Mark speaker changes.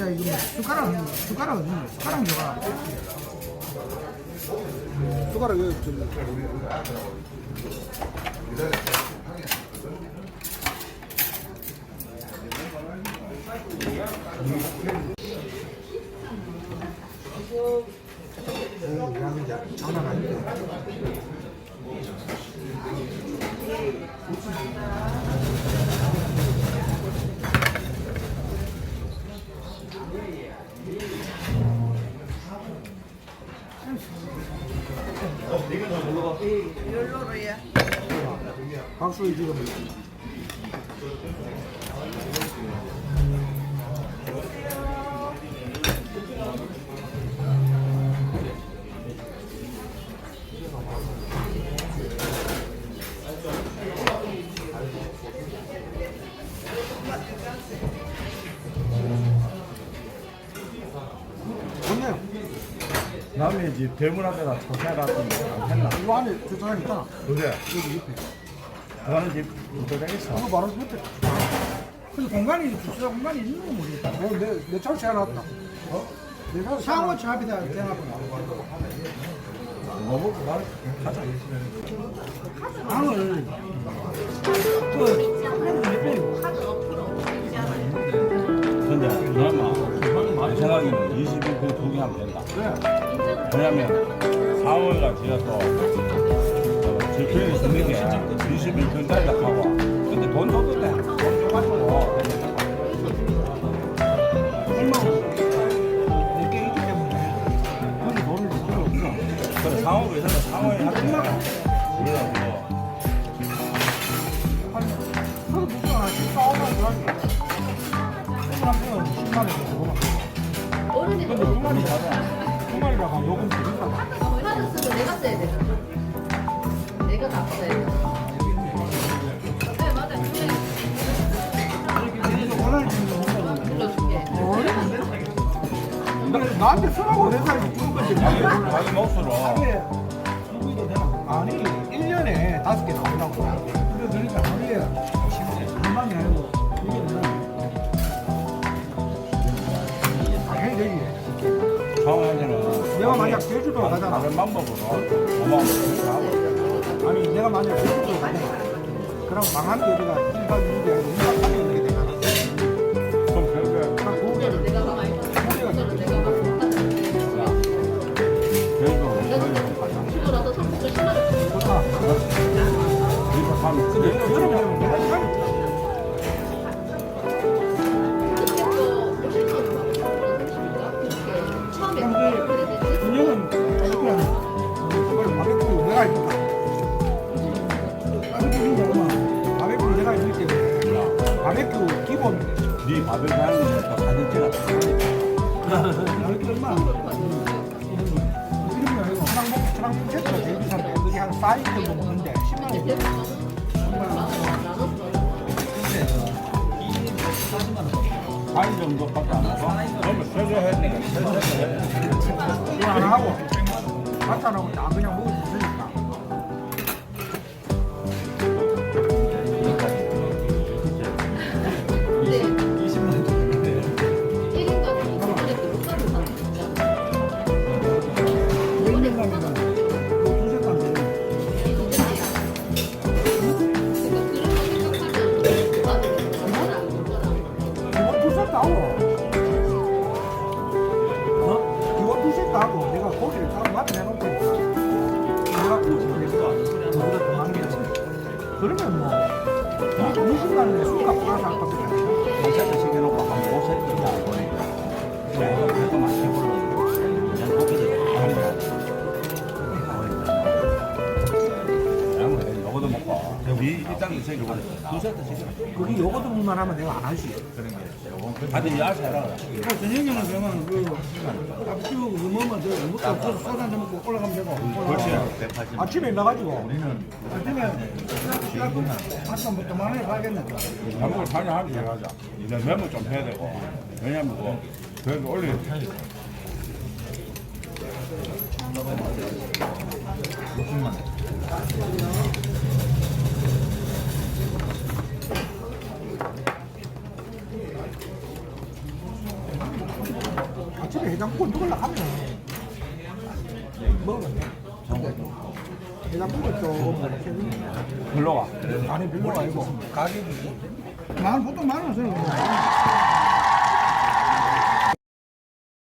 Speaker 1: 야 이거 뭐 숟가락 숟가락? 숟가락 줘라. 숟가락 여기 좀. 오, 야, 근데 장난 아닌데. 박수 지금.
Speaker 2: 남의 집 대문 앞에다 초세라던데 안 했나?
Speaker 1: 이거 안에 주차장 있잖아.
Speaker 2: 그래.
Speaker 1: 여기 옆에.
Speaker 2: 그거는 집 도장했어.
Speaker 1: 이거 바로 옆에. 근데 공간이 주차장 공간이 있는 거 모르겠다. 어, 내, 내 차로 채워놨다. 어? 내 차로 샤워 차 앞에다 대놔놓고.
Speaker 2: 너무 말 하자.
Speaker 1: 방을 그
Speaker 2: 20일 두개 하면 된다. 왜냐면 4월가 지어서 질표에 쓰는 게 20일 근짜리다 하고 근데 돈 줘도 돼. 돈 줘가지고. 그래 상호 회사는 상호에
Speaker 1: 14원만 들어가지. 한명은 10만 원 근데 두 마리 사자. 두 마리라고 하면 요금 더 비싸다.
Speaker 3: 받았어도 내가 써야 되잖아. 내가 다 써야 돼. 네, 맞아. 그래.
Speaker 1: 이거 원하는 대로 한다고.
Speaker 3: 불러줄게.
Speaker 1: 근데 나한테 쓰라고 회사에서 주는 거지.
Speaker 2: 자기 자기 몫으로
Speaker 1: 하루에 누구도 되나? 아니 1년에 다섯 개 나온다고
Speaker 2: 상호에는
Speaker 1: 내가 만약 제주도 가잖아.
Speaker 2: 다른 방법으로 5만 원 하고
Speaker 1: 아니 내가 만약 제주도 가잖아. 그럼 망한 게 내가 1박 2일이 아니고 2박 3일 이렇게 되잖아 그럼
Speaker 3: 내가 막
Speaker 2: 그래도
Speaker 3: 내가 주고 나서 선풍을 심하게
Speaker 1: 좋다
Speaker 2: 하면
Speaker 1: 근데
Speaker 2: 그래
Speaker 1: 여름 되면 내가 시간이
Speaker 2: 찍어
Speaker 1: 바베큐 얼마 이런 거 아니고 트랑봉 트랑봉 세트가 제일 비싼데 그게 한 4인 정도 먹는데 10만 원
Speaker 3: 대부분 나눴어.
Speaker 2: 반 정도밖에 안 하고 그러면 세개 했네
Speaker 1: 이거 하나 하고 반찬하고 다 그냥 먹을 그러면 뭐 20만 원에 술값 플러스 할 겁니다
Speaker 2: 5세트 시켜놓고 한 5세트 다 보니까 그래도 맛있 먹고 네 일단 세 개고 두 세트 시켜
Speaker 1: 거기 요거도 물만 하면 내가 안 하지 그런 게.
Speaker 2: 다들 야채 해라
Speaker 1: 저녁에는 그러면 그 밥주 그 뭐만 저 먹고 없어서 소주 한잔 먹고 올라가면 되고. 올라가고. 아침에 나가지고. 우리는 아침에 아침부터 만원에 가야겠네
Speaker 2: 한국을 하는 게 하자 이제 메모 좀 해야 되고. 왜냐면 뭐 그래도 올리는
Speaker 1: 아침에 해장국을 먹으려 하면 먹었네. 해장국을 조금 이렇게
Speaker 2: 별로가.
Speaker 1: 아니 별로 아니고 가격이 나는 보통 만원 쓰는 거야.